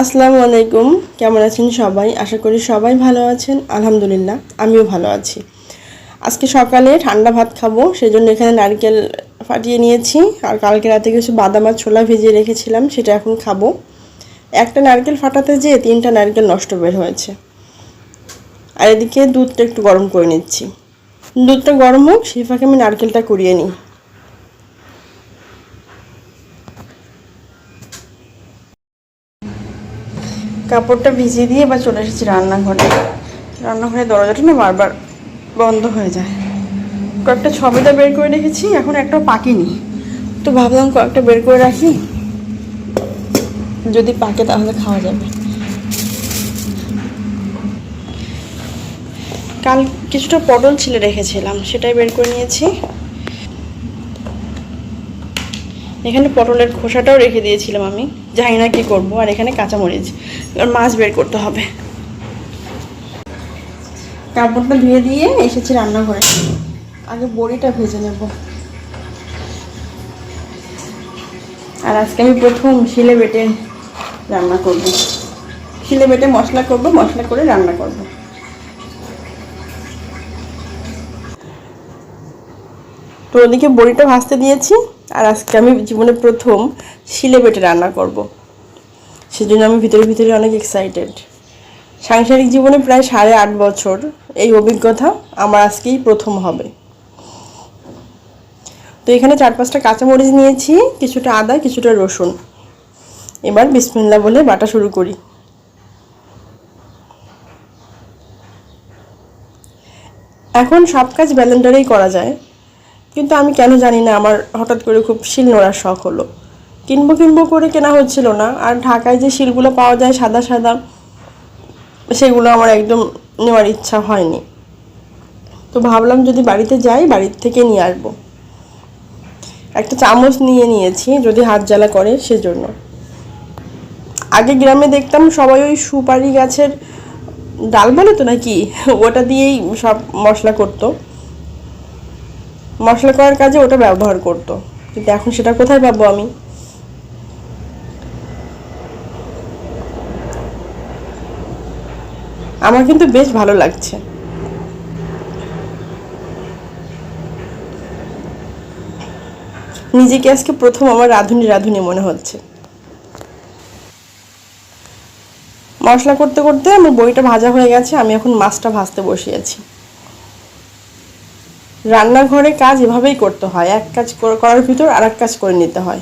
আসসালামু আলাইকুম। কেমন আছেন সবাই? আশা করি সবাই ভালো আছেন। আলহামদুলিল্লাহ, আমিও ভালো আছি। আজকে সকালে ঠান্ডা ভাত খাব, সেজন্য এখানে নারকেল ফাটিয়ে নিয়েছি। আর কালকে রাতে কিছু বাদাম আর ছোলা ভিজিয়ে রেখেছিলাম, সেটা এখন খাব। একটা নারকেল ফাটাতে যেয়ে তিনটা নারকেল নষ্ট বের হয়েছে। আর এদিকে দুধটা একটু গরম করে নিচ্ছি। দুধটা গরম হোক, সেই ফাঁকে আমি নারকেলটা করিয়ে নিই। কাপড়টা ভিজিয়ে দিয়ে এবার চলে এসেছি রান্নাঘরে। রান্নাঘরে দরজাটা না বারবার বন্ধ হয়ে যায়। কয়েকটা ছবিটা বের করে রেখেছি, এখন একটা পাকেনি। তো ভাবলাম কয়েকটা বের করে রাখি। যদি পাকে তাহলে খাওয়া যাবে। কাল কিছুটা পটল ছিলে রেখেছিলাম, সেটাই বের করে নিয়েছি। এখানে পটলের খোসাটাও রেখে দিয়েছিলাম আমি। জানি না কি করব, আর এখানে কাঁচামরিচ। এবার মাছ বের করতে হবে। কাপড়টা ধুয়ে দিয়ে এসেছি রান্নাঘরে। আগে বড়িটা ভেজে নেব। আর আজকে আমি প্রথম শিলে বেটে রান্না করব। শিলে বেটে মশলা করব, মশলা করে রান্না করব। তো ওদিকে বড়িটা ভাজতে দিয়েছি। আর আজকে আমি জীবনে প্রথম শিলে বেটে রান্না করব। সেজন্য আমি ভিতরে ভিতরে অনেক এক্সাইটেড সাংসারিক জীবনে প্রায় সাড়ে আট বছর এই অভিজ্ঞতা আমার আজকেই প্রথম হবে। তো এখানে চার পাঁচটা কাঁচামরিচ নিয়েছি, কিছুটা আদা, কিছুটা রসুন। এবার বিসমিল্লা বলে বাটা শুরু করি। এখন সব কাজ ব্যালেন্ডারেই করা যায়। কিন্তু আমি কেন জানি না, আমার হঠাৎ করে খুব শিল নোড়ার শখ হলো। কিনবো কিনবো করে কেনা হচ্ছিল না, আর ঢাকায় যে শিলগুলো পাওয়া যায় সাদা সাদা, সেগুলো আমার একদম নেওয়ার ইচ্ছা হয়নি। তো ভাবলাম যদি বাড়িতে যাই, বাড়ির থেকে নিয়ে আসব। একটা চামচ নিয়ে নিয়েছি, যদি হাত জ্বালা করে সেজন্য। আগে গ্রামে দেখতাম সবাই ওই সুপারি গাছের ডাল বলে তো নাকি? ওটা দিয়েই সব মশলা করতো। মশলা করার কাজে ওটা ব্যবহার করতো। কিন্তু এখন সেটা কোথায় পাবো আমি? আমার কিন্তু বেশ ভালো লাগছে। নিজেকে আজকে প্রথম আমার রাঁধুনি রাঁধুনি মনে হচ্ছে। মশলা করতে করতে আমার বইটা ভাজা হয়ে গেছে, আমি এখন মাছটা ভাজতে বসিয়েছি রান্নাঘরে কাজ এভাবেই করতে হয়। এক কাজ করার ভিতর আর এক কাজ করে নিতে হয়।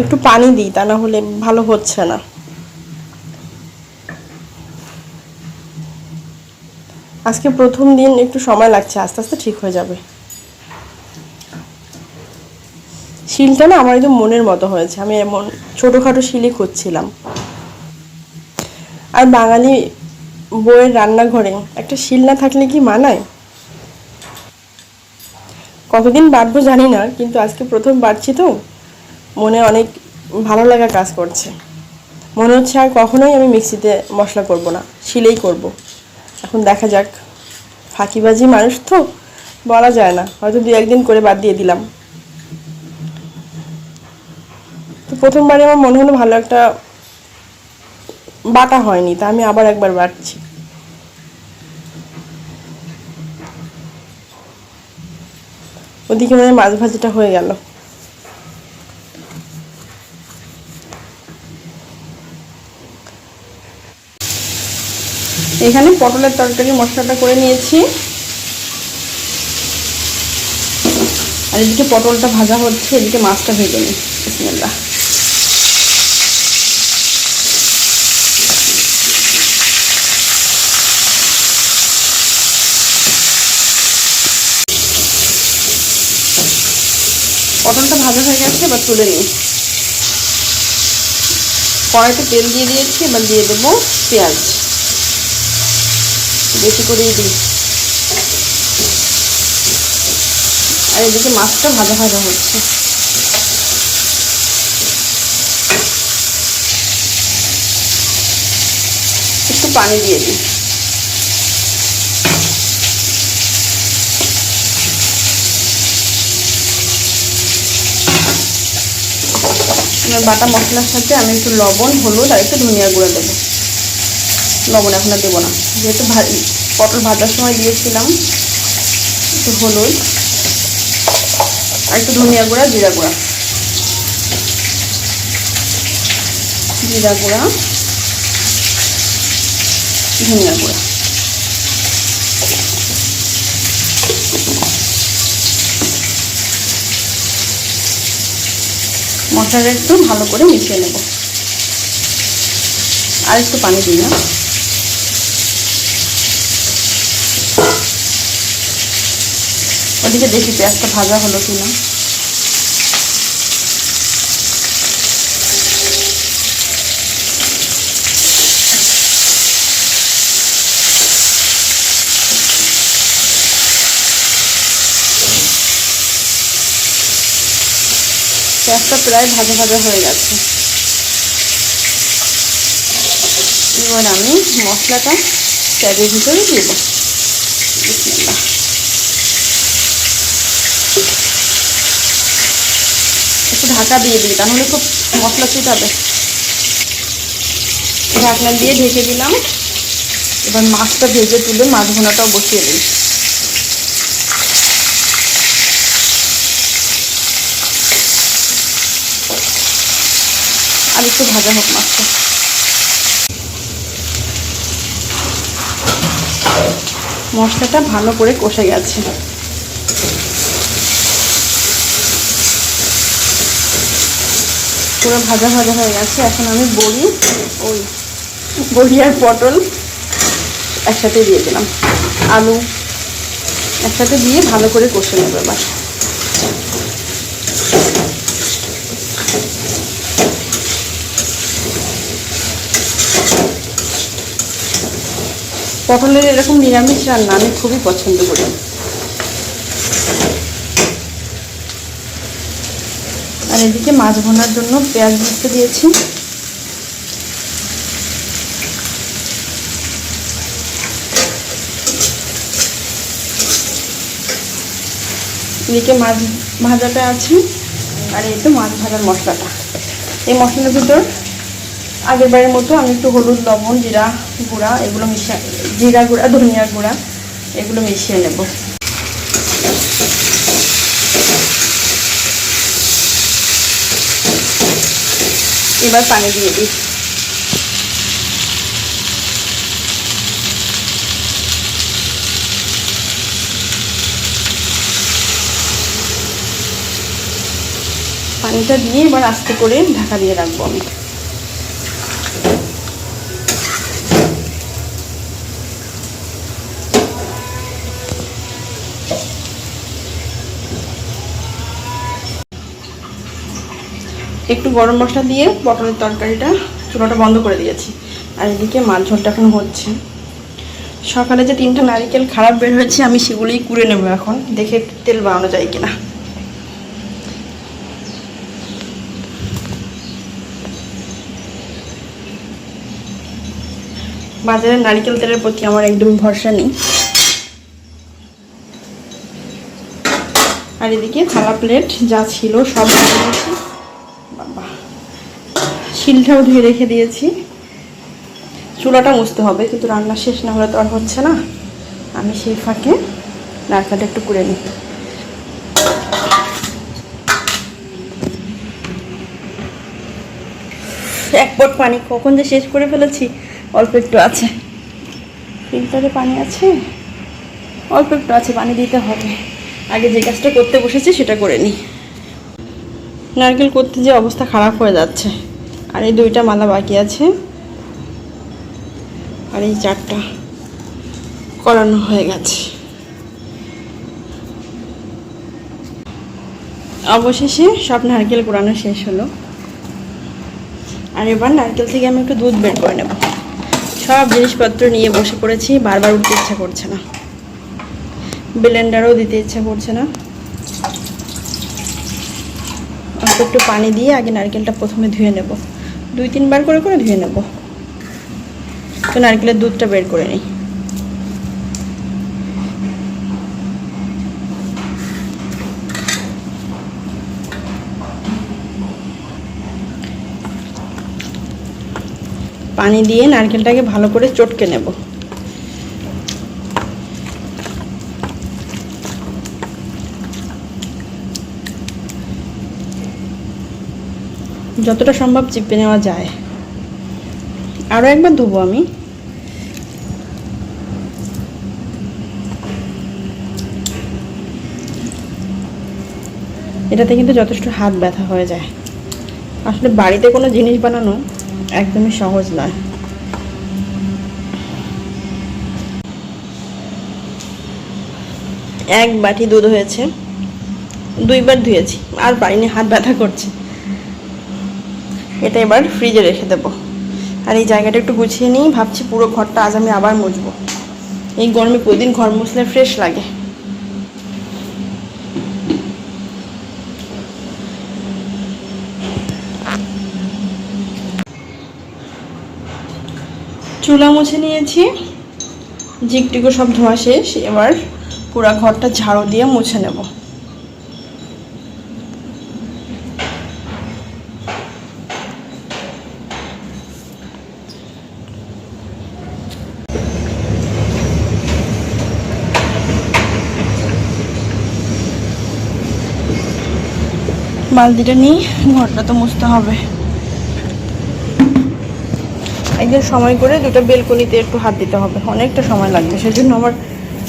একটু পানি দিই, তা না হলে ভালো হচ্ছে না। আজকে প্রথম দিন একটু সময় লাগছে, আস্তে আস্তে ঠিক হয়ে যাবে। শিলটা না আমার একদম মনের মতো হয়েছে। আমি এমন ছোটোখাটো শিলই খুঁজছিলাম। আর বাঙালি বইয়ের রান্নাঘরে। একটা শিল না থাকলে কি মানায়? কতদিন বাড়বো জানি না, কিন্তু আজকে প্রথম বাড়ছি তো। মনে অনেক ভালো লাগা কাজ করছে। মনে হচ্ছে আর কখনোই আমি মিক্সিতে মশলা করব না, শিলেই করব। এখন দেখা যাক, ফাঁকিবাজি মানুষ তো, বলা যায় না। হয়তো দু একদিন করে বাদ দিয়ে দিলাম। তো প্রথমবারে আমার মনে হলো ভালো একটা বাটা হয়নি, তা আমি আবার একবার বাটছি ওদিকে মানে মাছ ভাজিটা হয়ে গেল। এখানে পটলের তরকারি, মশলাটা করে নিয়েছি। আর এদিকে পটলটা ভাজা হচ্ছে, এদিকে মাছটা ভেজে নিই। পটলটা ভাজা হয়ে গেছে, এবার তুলে নিই। কড়াইতে তেল দিয়ে দিয়েছি, এবার দিয়ে দেবো পেঁয়াজ। বেশি করেই দিই। আর এদিকে মাছটা ভাজা ভাজা হচ্ছে। একটু পানি দিয়ে দিই। আমার বাটা মশলার সাথে আমি একটু লবণ, হলুদ আর একটু ধনিয়া গুঁড়ো দেবো। লবণ এখন আর দেবো না। যেহেতু পটল ভাজার সময় দিয়েছিলাম, একটু হলুদ আর একটু ধনিয়া গুঁড়া, জিরা গুঁড়া। জিরা গুঁড়া, ধনিয়া গুঁড়া। মশলাটা একটু ভালো করে মিশিয়ে নেব। আর একটু পানি দিই না। ওদিকে দেখি পেঁয়াজটা ভাজা হলো কি না পেঁয়াজটা প্রায় ভাজা ভাজা হয়ে গেছে। এবার আমি মশলাটা প্যাকের ভিতরে দেবো। একটু ঢাকা দিয়ে দিই তাহলে খুব মশলা ছিটাবে। ঢাকনা দিয়ে ঢেকে দিলাম। এবার মাছটা ভেজে তুলে মাছ ভোনাটাও বসিয়ে দিই একটু ভাজা হোক মাছটা। মশলাটা ভালো করে কষে গেছে। পুরো ভাজা ভাজা হয়ে গেছে। এখন আমি বড়ি, ওই বড়ি আর পটল একসাথে দিয়ে দিলাম। আলু একসাথে দিয়ে ভালো করে কষে নেব এবার। পটলের এরকম নিরামিষ রান্না আমি খুবই পছন্দ করি। আর এদিকে মাছ ভোনার জন্য পেঁয়াজ ভাজতে দিয়েছি। এদিকে মাছ ভাজাটা আছে, আর এই তো মাছ ভাজার মশলাটা। এই মশলার ভিতর আগের বারের মতো আমি একটু হলুদ, লবণ, জিরা, গুঁড়া এগুলো মিশিয়ে জিরা গুঁড়া, ধনিয়া গুঁড়া, এগুলো মিশিয়ে নেব। এবার পানি দিয়ে দিই। পানিটা দিয়ে এবার আস্তে করে ঢাকা দিয়ে রাখব আমি। একটু গরম মশলা দিয়ে পটলের তরকারিটা চুলাটা বন্ধ করে দিয়েছি। আর এদিকে মাছ ঝোলটা এখন হচ্ছে। সকালে যে তিনটা নারিকেল খারাপ বের হয়েছে, আমি সেগুলোই কুড়ে নেব এখন। দেখে তেল বানানো যায় কিনা। বাজারে নারিকেল তেলের প্রতি আমার একদম ভরসা নেই। আর এদিকে থালা প্লেট যা ছিল সব শিলটাও ধুয়ে রেখে দিয়েছি। চুলাটা মুছতে হবে, কিন্তু রান্না শেষ না হলে তো আর হচ্ছে না। আমি সেই ফাঁকে নারকেলটা একটু করে নিই। এক পট পানি কখন যে শেষ করে ফেলেছি, অল্প একটু আছে। ফিল্টারে পানি আছে? অল্প একটু আছে, পানি দিতে হবে। আগে যে কাজটা করতে বসেছি, সেটা করে নিই। নারকেল করতে যে অবস্থা খারাপ হয়ে যাচ্ছে। আর এই দুইটা মালা বাকি আছে। আর এই চারটা করানো হয়ে গেছে। অবশেষে সব নারকেল কোরানো শেষ হলো। আর এবার নারকেল থেকে আমি একটু দুধ বের করে নেব। সব জিনিসপত্র নিয়ে বসে পড়েছি, বারবার উঠতে ইচ্ছা করছে না। ব্লেন্ডারও দিতে ইচ্ছা করছে না। একটু পানি দিয়ে আগে নারকেলটা প্রথমে ধুয়ে নেব। দুই তিনবার করে করে ধুয়ে নেব। তো নারকেলের দুধটা বের করে নিই। পানি দিয়ে নারকেলটাকে ভালো করে চটকে নেব। যতটা সম্ভব চিপে নেওয়া যায়। আরও একবার ধোবো আমি। এটাতে কিন্তু যথেষ্ট হাত ব্যথা হয়ে যায়। আসলে বাড়িতে কোনো জিনিস বানানো একদমই সহজ নয়। এক বাটি দুধ হয়েছে। দুইবার ধুয়েছি, আর পারিনি হাত ব্যথা করছে। এটা এবার ফ্রিজে রেখে দেব। আর এই জায়গাটা একটু গুছিয়ে নিই, ভাবছি পুরো ঘরটা আজ আমি আবার মুছবো। এই গরমে প্রতিদিন ঘর মুছলে ফ্রেশ লাগে। চুলা মুছে নিয়েছি জিকটিকো সব ধোয়া শেষ, এবার পুরো ঘরটা ঝাড়ু দিয়ে মুছে নেব। বালতিটা নিয়ে ঘরটা তো মুছতে হবে। একদিন সময় করে দুটো বেলকনিতে একটু হাত দিতে হবে। অনেকটা সময় লাগবে, সেজন্য আমার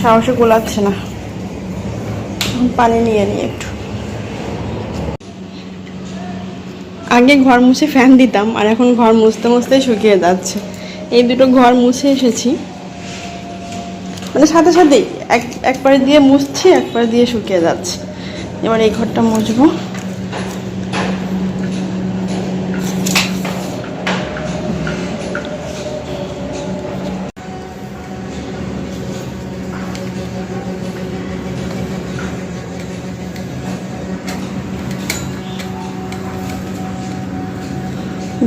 সাহসে গোলাচ্ছে না। পানি নিয়ে নিই একটু। আগে ঘর মুছে ফ্যান দিতাম, আর এখন ঘর মুছতে মুছতেই শুকিয়ে যাচ্ছে। এই দুটো ঘর মুছে এসেছি। মানে সাথে সাথেই এক, একবার দিয়ে মুছছি, একবার দিয়ে শুকিয়ে যাচ্ছে। এবার এই ঘরটা মুছবো।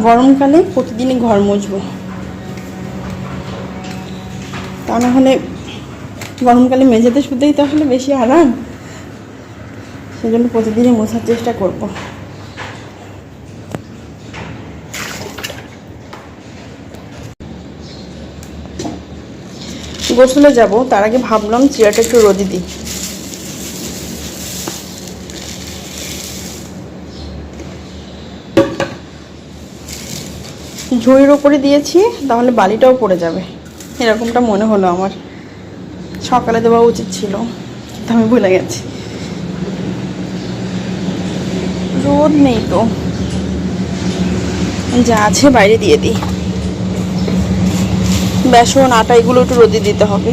গরমকালে প্রতিদিনই ঘর মুছবো। তা না হলে গরমকালে মেঝেতে শুতেই তাহলে বেশি আরাম। সেজন্য প্রতিদিনই মোছার চেষ্টা করব। গোসলে যাব, তার আগে ভাবলাম চেয়ারটা একটু রোদে দিই। ঝুড়ির ওপরে দিয়েছি, তাহলে বালিটাও পড়ে যাবে। এরকমটা মনে হলো আমার। সকালে দেওয়া উচিত ছিল, কিন্তু আমি ভুলে গেছি। রোদ নেই তো। যা আছে বাইরে দিয়ে দিই। বেসন, আটা, এগুলো একটু রোদে দিতে হবে।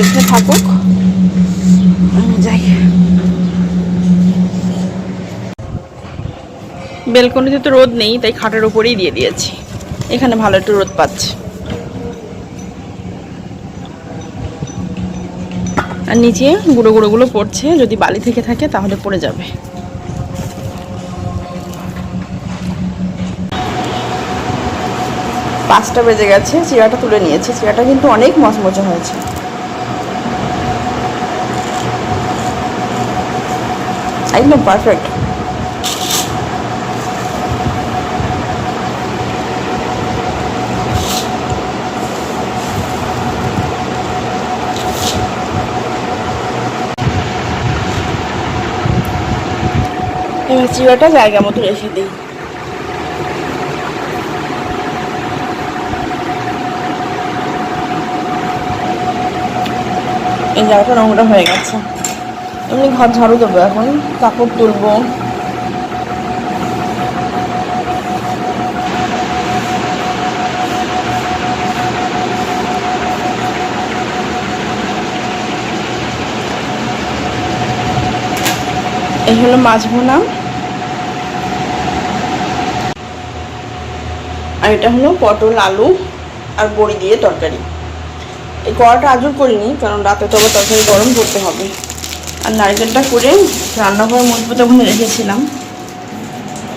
এখানে থাকুক। যাই। বেলকনিতে তো রোদ নেই, তাই খাটের ওপরেই দিয়ে দিয়েছি। এখানে ভালো একটু রোদ পাচ্ছে। আর নিচে গুঁড়ো গুঁড়োগুলো পড়ছে, যদি বালি থেকে থাকে তাহলে পড়ে যাবে। পাঁচটা বেজে গেছে, চিরাটা তুলে নিয়েছি। চিরাটা কিন্তু অনেক মচমচে হয়েছে। একদম পারফেক্ট এবার চিড়াটা জায়গা মতো রেখে দিই। এই জায়গাটা নোংরা হয়ে গেছে। এমনি ঘর ঝাড়ু দেবো এখন, কাপড় তুলবো। এই হলো মাছ ভোনা। আর এটা হলো পটল, আলু আর বড়ি দিয়ে তরকারি। এই কড়াটা আজও করিনি, কারণ রাতে তো আবার তরকারি গরম করতে হবে। আর নারকেলটা করে রান্নাঘরে মুছবো তখন রেখেছিলাম।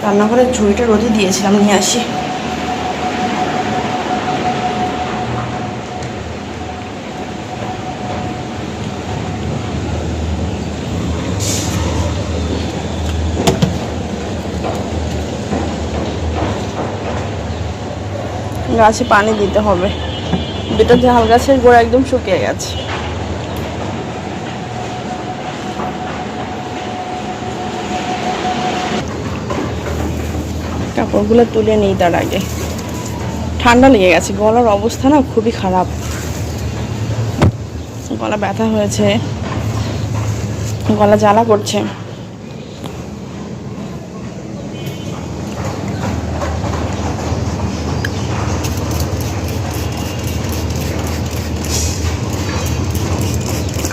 রান্নাঘরের ঝুড়িটা রোদে দিয়েছিলাম, নিয়ে আসি। গাছে পানি দিতে হবে। দুটো ঝাল গাছের গোড়া একদম শুকিয়ে গেছে। কাপড়গুলো তুলে নিই তার আগে। ঠান্ডা লেগে গেছে, গলার অবস্থা না খুবই খারাপ। গলা ব্যথা হয়েছে, গলা জ্বালা করছে।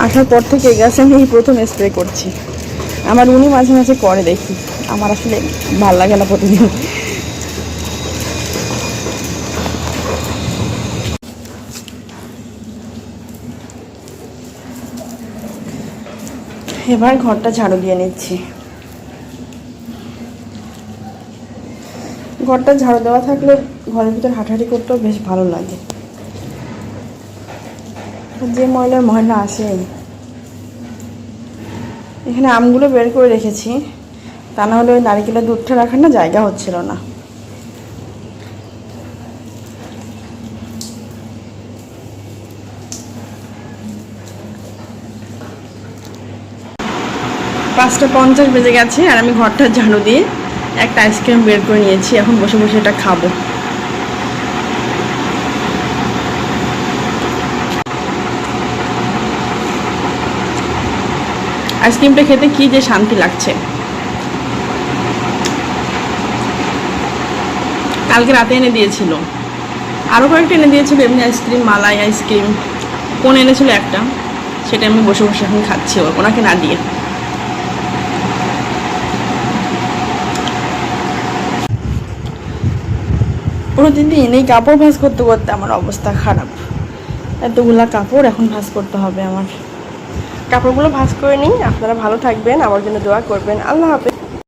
আসার পর থেকে গাছে আমি প্রথম স্প্রে করছি। আমার উনি মাঝে মাঝে করে দেখি। আমার আসলে ভালো লাগে না প্রতিদিন। এবার ঘরটা ঝাড়ু দিয়ে নিচ্ছি। ঘরটা ঝাড়ু দেওয়া থাকলে ঘরের ভিতর হাঁটাহাঁটি করতেও বেশ ভালো লাগে। যে ময়লার ময়লা আসে, এখানে আমগুলো বের করে রেখেছি। তা না হলে ওই নারিকেলের দুধটা রাখার না জায়গা হচ্ছিল না। পাঁচটা পঞ্চাশ বেজে গেছে আর আমি ঘরটা ঝাড়ু দিয়ে একটা আইসক্রিম বের করে নিয়েছি। এখন বসে বসে এটা খাব। আইসক্রিমটা খেতে কি যে শান্তি লাগছে। কালকে রাতে এনে দিয়েছিল। আরও কয়েকটা এনে দিয়েছিল, এমনি আইসক্রিম, মালাই আইসক্রিম। কোন এনেছিল একটা? সেটা আমি বসে বসে এখন খাচ্ছি ওনাকে না দিয়ে। প্রতিদিন এই কাপড় ভাঁজ করতে করতে আমার অবস্থা খারাপ। এতগুলা কাপড় এখন ভাঁজ করতে হবে আমার। কাপড়গুলো ভাঁজ করে নিই আপনারা ভালো থাকবেন, আমার জন্য দোয়া করবেন। আল্লাহ হাফেজ।